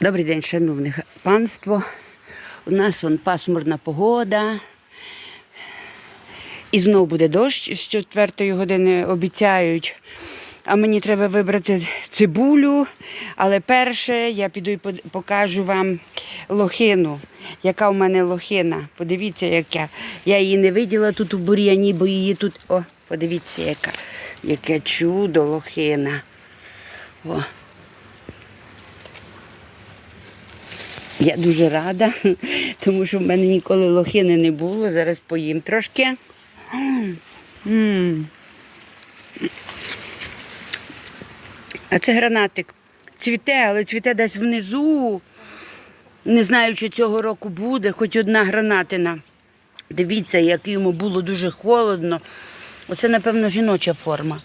Добрий день, шановне панство. У нас он пасмурна погода. І знов буде дощ з 4 години обіцяють. А мені треба вибрати цибулю. Але перше я піду і покажу вам лохину. Яка у мене лохина. Подивіться, яка. Я її не виділа тут у бур'яні, бо її тут. О, подивіться, яка. Яке чудо лохина. О. Я дуже рада, тому що в мене ніколи лохини не було. Зараз поїм трошки. А це гранатик. Цвіте, але цвіте десь внизу. Не знаю, чи цього року буде, хоч одна гранатина. Дивіться, як йому було дуже холодно. Оце, напевно, жіноча форма.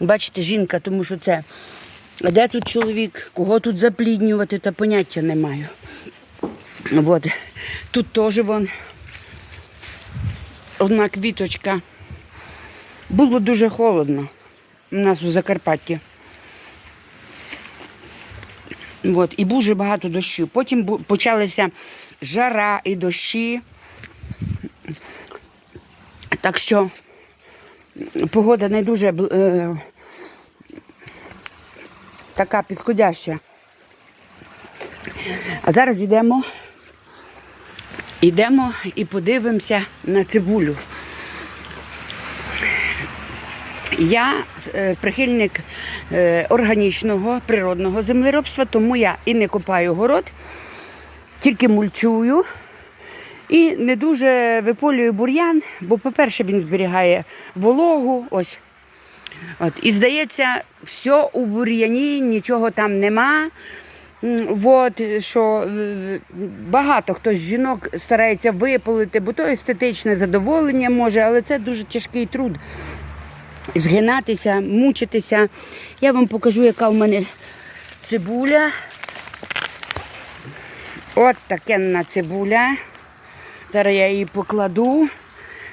Бачите, жінка, тому що це. А де тут чоловік? Кого тут запліднювати, та поняття не маю. От. Тут теж вон одна квіточка. Було дуже холодно у нас у Закарпатті. От. І дуже багато дощів. Потім почалися жара і дощі. Так що погода не дуже е, така підходяща. А зараз йдемо, йдемо і подивимося на цибулю. Я е, прихильник е, органічного природного землеробства, тому я і не копаю город, тільки мульчую і не дуже виполюю бур'ян, бо, по-перше, він зберігає вологу. Ось. От. І здається, все у бур'яні, нічого там нема. От, що е, багато хто з жінок старається випалити, бо то естетичне задоволення може, але це дуже тяжкий труд. Згинатися, мучитися. Я вам покажу, яка в мене цибуля. От такенна цибуля. Зараз я її покладу,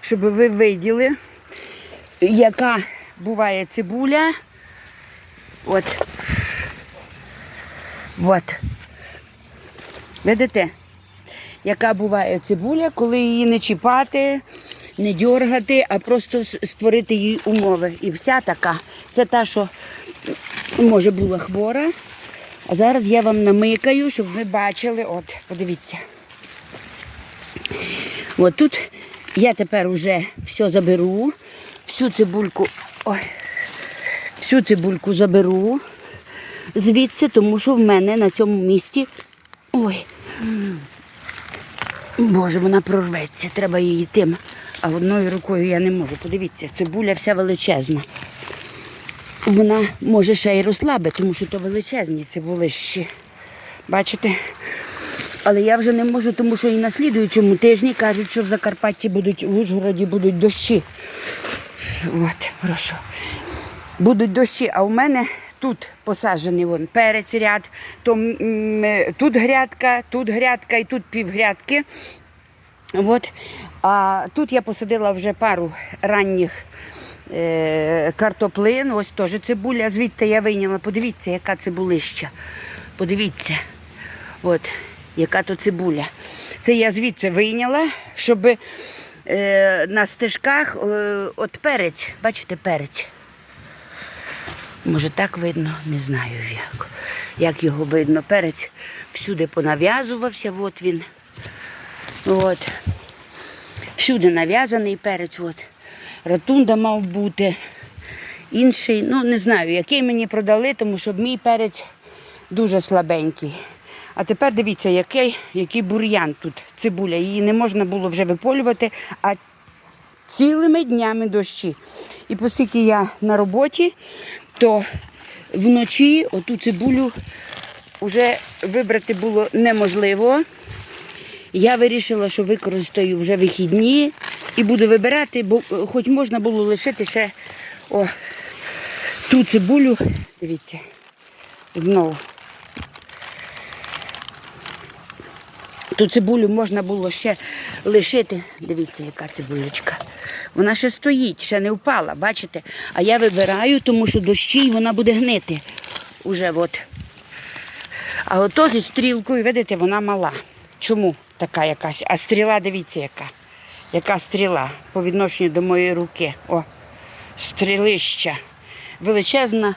щоб ви виділи, яка буває цибуля. От. От. Видите, яка буває цибуля, коли її не чіпати, не дергати, а просто створити їй умови. І вся така. Це та, що може була хвора. А зараз я вам намикаю, щоб ви бачили. От, подивіться. От тут я тепер вже все заберу, всю цибульку, ой, всю цибульку заберу звідси, тому що в мене на цьому місці. Ой. Боже, вона прорветься, треба її тим. А одною рукою я не можу. Подивіться, цибуля вся величезна. Вона може ще й розслаби, тому що то величезні цибулищі. Бачите? Але я вже не можу, тому що і на слідуючому тижні кажуть, що в Закарпатті будуть, в Ужгороді будуть дощі. От, прошу. Будуть дощі, а у мене тут посаджений вон перець ряд, то е, тут грядка, тут грядка і тут півгрядки. От. А тут я посадила вже пару ранніх е, картоплин, ось теж цибуля. Звідти я вийняла. Подивіться, яка цибулища. Подивіться. От, яка то цибуля. Це я звідси вийняла, щоб на стежках е, от перець, бачите, перець. Може так видно, не знаю як. Як його видно. Перець всюди понав'язувався, от він. От. Всюди нав'язаний перець. От. Ратунда мав бути. Інший, ну не знаю, який мені продали, тому що мій перець дуже слабенький. А тепер дивіться, який, який бур'ян тут, цибуля. Її не можна було вже виполювати, а цілими днями дощі. І оскільки я на роботі, то вночі оту цибулю вже вибрати було неможливо. Я вирішила, що використаю вже вихідні і буду вибирати, бо е, хоч можна було лишити ще о, ту цибулю. Дивіться, знову. Ту цибулю можна було ще лишити. Дивіться, яка цибулечка. Вона ще стоїть, ще не впала, бачите? А я вибираю, тому що дощі і вона буде гнити. Уже от. А ото зі стрілкою, видите, вона мала. Чому така якась? А стріла, дивіться, яка. Яка стріла по відношенню до моєї руки. О, стрілища. Величезна.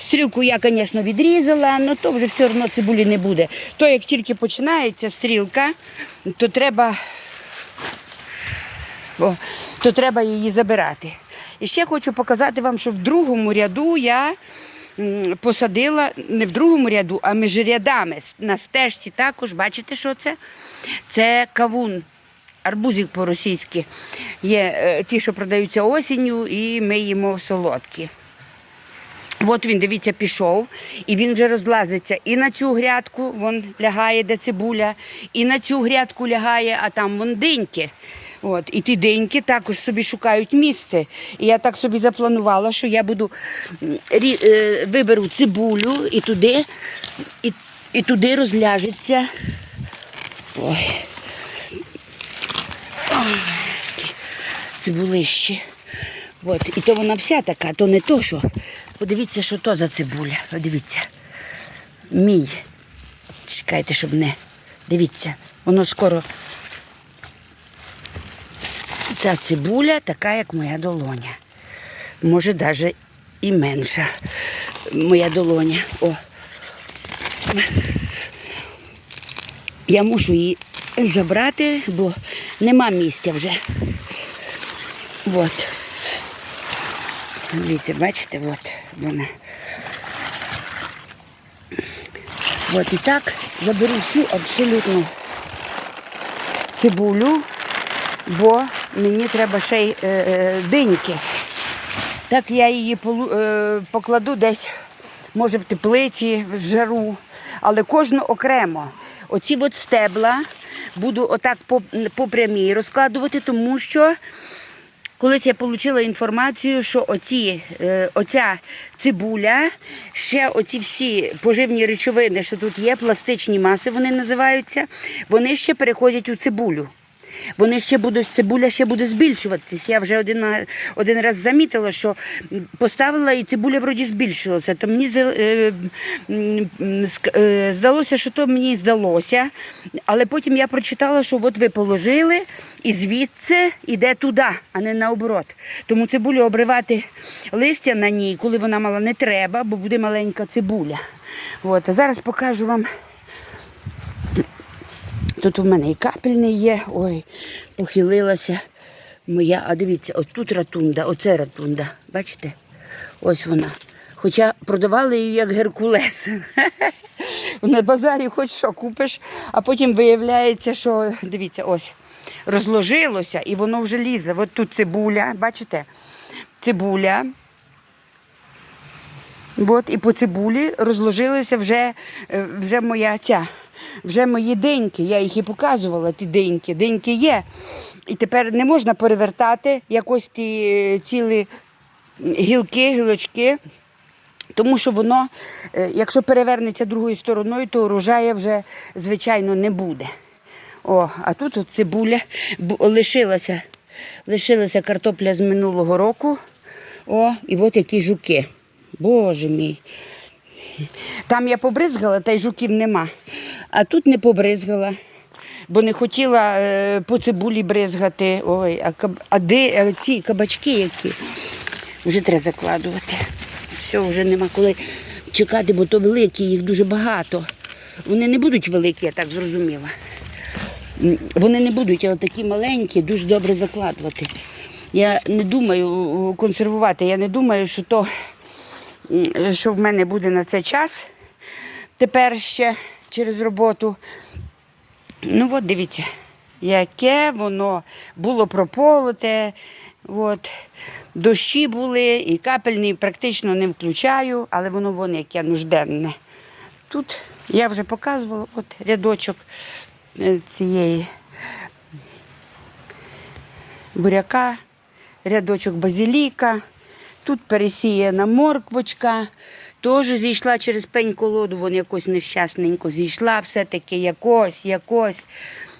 Стрілку я, звісно, відрізала, але то вже все одно цибулі не буде. То як тільки починається стрілка, то треба, о, то треба її забирати. І ще хочу показати вам, що в другому ряду я посадила не в другому ряду, а між рядами. На стежці також, бачите, що це? Це кавун. Арбузик по-російськи. Є е, ті, що продаються осінню, і ми їмо солодкі. От він, дивіться, пішов, і він вже розлазиться. І на цю грядку вон лягає, де цибуля, і на цю грядку лягає, а там вон диньки. От, і ті диньки також собі шукають місце. І я так собі запланувала, що я буду е, виберу цибулю і туди, і, і туди розляжеться. Ой. Ой, цибулище. От, і то вона вся така, то не то, що. Подивіться, що то за цибуля. Подивіться. Мій. Чекайте, щоб не. Дивіться, воно скоро. Ця цибуля така, як моя долоня. Може, навіть і менша моя долоня. О. Я мушу її забрати, бо нема місця вже. От. Дивіться, бачите, от вона. От і так заберу всю абсолютно цибулю, бо мені треба ще й е, е, диньки. Так я її е, покладу десь, може, в теплиці, в жару, але кожну окремо. Оці от стебла буду отак по, по прямій розкладувати, тому що Колись я отримала інформацію, що оці, е, оця цибуля, ще оці всі поживні речовини, що тут є, пластичні маси вони називаються, вони ще переходять у цибулю. Вони ще будуть, цибуля ще буде збільшуватись. Я вже один, один раз замітила, що поставила і цибуля вроді збільшилася. То мені е, е, здалося, що то мені здалося. Але потім я прочитала, що от ви положили і звідси йде туди, а не наоборот. Тому цибулю обривати листя на ній, коли вона мала, не треба, бо буде маленька цибуля. От, а зараз покажу вам. Тут у мене і капельний є. Ой, похилилася моя. А дивіться, ось тут ратунда, оце ратунда. Бачите? Ось вона. Хоча продавали її як Геркулес. На базарі хоч що купиш, а потім виявляється, що дивіться, ось розложилося і воно вже лізе. От тут цибуля, бачите? Цибуля. От і по цибулі розложилися вже, е, вже моя ця, вже мої деньки. Я їх і показувала, ті деньки. Деньки є. І тепер не можна перевертати якось ті е, цілі гілки, гілочки. Тому що воно, е, якщо перевернеться другою стороною, то урожаю вже, звичайно, не буде. О, а тут от цибуля лишилася, лишилася картопля з минулого року. О, і от які жуки. Боже мій. Там я побризгала, та й жуків нема. А тут не побризгала, бо не хотіла е, по цибулі бризгати. Ой, а, каб... а де е, ці кабачки які? Вже треба закладувати. Все, вже нема коли чекати, бо то великі, їх дуже багато. Вони не будуть великі, я так зрозуміла. Вони не будуть, але такі маленькі, дуже добре закладувати. Я не думаю консервувати, я не думаю, що то, що в мене буде на цей час тепер ще через роботу. Ну от дивіться, яке воно було прополоте. От. Дощі були і капельний практично не включаю, але воно вон яке нужденне. Тут я вже показувала от рядочок е, цієї буряка, рядочок базиліка. Тут пересіяна морквочка. Теж зійшла через пень колоду, вон якось нещасненько зійшла, все-таки якось, якось.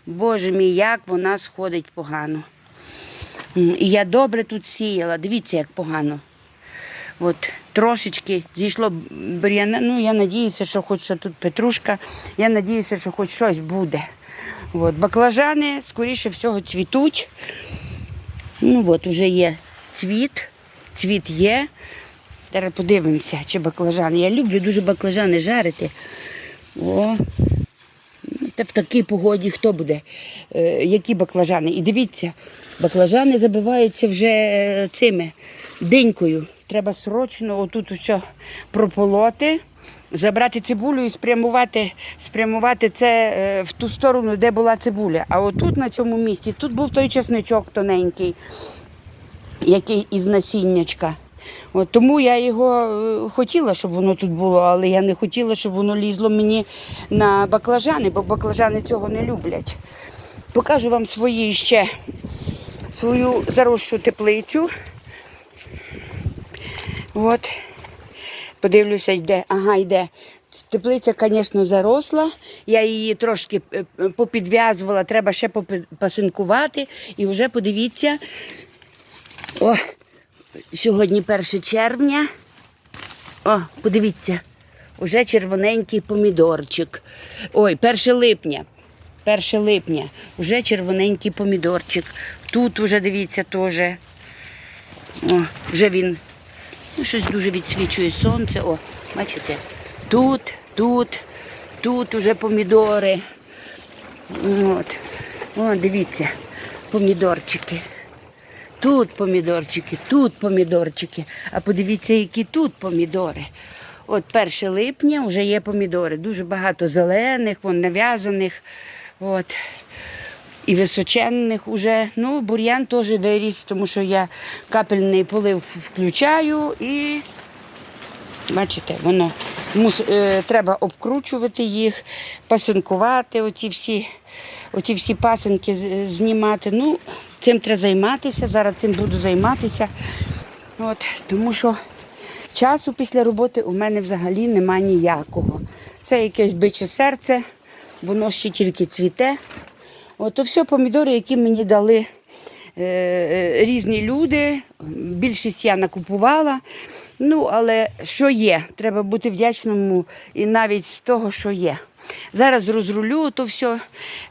Боже мій, як вона сходить погано. І я добре тут сіяла. Дивіться, як погано. От трошечки зійшло бур'яна. Ну, я надіюся, що хоч що тут петрушка, я надіюся, що хоч щось буде. От, баклажани, скоріше всього, цвітуть. Ну от, вже є цвіт, цвіт є. Зараз подивимося, чи баклажани. Я люблю дуже баклажани жарити. О, та в такій погоді хто буде? Е, які баклажани? І дивіться, баклажани забиваються вже е, цими динькою. Треба срочно отут усе прополоти, забрати цибулю і спрямувати, спрямувати це е, в ту сторону, де була цибуля. А отут на цьому місці, тут був той чесничок тоненький, який із насіннячка. От, тому я його е, хотіла, щоб воно тут було, але я не хотіла, щоб воно лізло мені на баклажани, бо баклажани цього не люблять. Покажу вам свої ще свою заросшу теплицю. От. Подивлюся, йде. Ага, йде. Теплиця, звісно, заросла. Я її трошки е, е, попідв'язувала, треба ще попи- пасинкувати. І вже подивіться. О, сьогодні 1 червня. О, подивіться, уже червоненький помідорчик. Ой, 1 липня. 1 липня, вже червоненький помідорчик. Тут уже дивіться теж. О, вже він ну, щось дуже відсвічує сонце. О, бачите? Тут, тут, тут уже помідори. От. О, дивіться, помідорчики. Тут помідорчики, тут помідорчики. А подивіться, які тут помідори. От 1 липня вже є помідори. Дуже багато зелених, вон нав'язаних. От. І височенних уже. Ну, бур'ян теж виріс, тому що я капельний полив включаю і Бачите, воно мус, е, треба обкручувати їх, пасинкувати, оці всі, оці всі пасинки знімати. Ну, цим треба займатися. Зараз цим буду займатися. От, тому що часу після роботи у мене взагалі немає ніякого. Це якесь биче серце, воно ще тільки цвіте. От, то все помідори, які мені дали е, е, різні люди. Більшість я накупувала. Ну, але що є? Треба бути вдячному і навіть з того, що є. Зараз розрулю то все,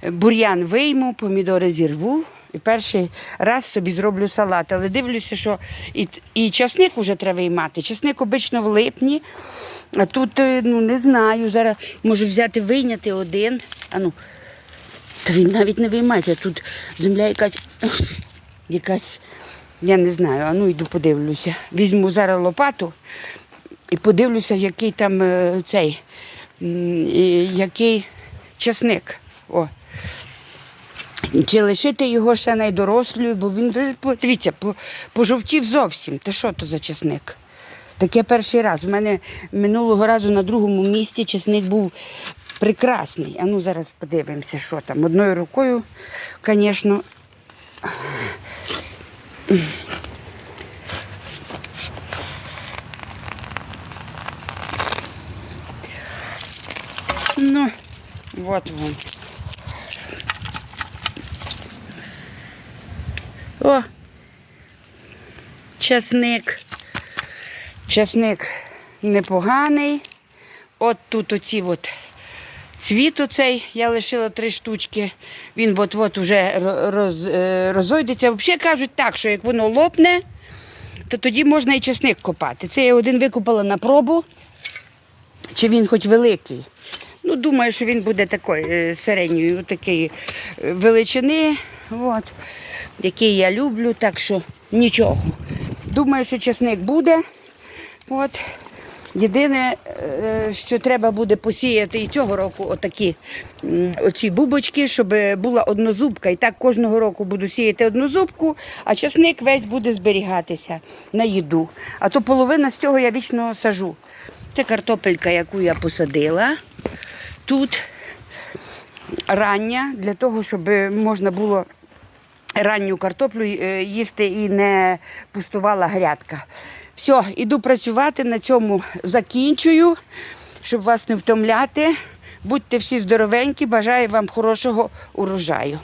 бур'ян вийму, помідори зірву. І перший раз собі зроблю салат. Але дивлюся, що і, і часник вже треба виймати. Часник обично в липні. А тут е, ну, не знаю. Зараз можу взяти, вийняти один. А ну, та він навіть не виймається. Тут земля якась, якась, я не знаю, а ну йду подивлюся. Візьму зараз лопату і подивлюся, який там е, цей, який часник. О. Чи лишити його ще найдорослою, бо він, дивіться, пожовтів зовсім. Та що то за часник? Таке перший раз. У мене минулого разу на другому місці чесник був прекрасний. А ну зараз подивимося, що там. Одною рукою, звісно. Ну, от вон. О, часник. Часник непоганий. От тут оці от цвіт оцей, я лишила три штучки. Він от-от ро- роз, е, розойдеться. Взагалі кажуть так, що як воно лопне, то тоді можна і часник копати. Це я один викопала на пробу. Чи він хоч великий? Ну, думаю, що він буде такої е, середньої такої е, величини, от, який я люблю, так що нічого. Думаю, що чесник буде. От. Єдине, е, що треба буде посіяти і цього року отакі оці бубочки, щоб була однозубка. І так кожного року буду сіяти однозубку, а часник весь буде зберігатися на їду. А то половина з цього я вічно сажу. Це картопелька, яку я посадила. Тут рання для того, щоб можна було ранню картоплю е, їсти і не пустувала грядка. Все, іду працювати, на цьому закінчую, щоб вас не втомляти. Будьте всі здоровенькі, бажаю вам хорошого урожаю.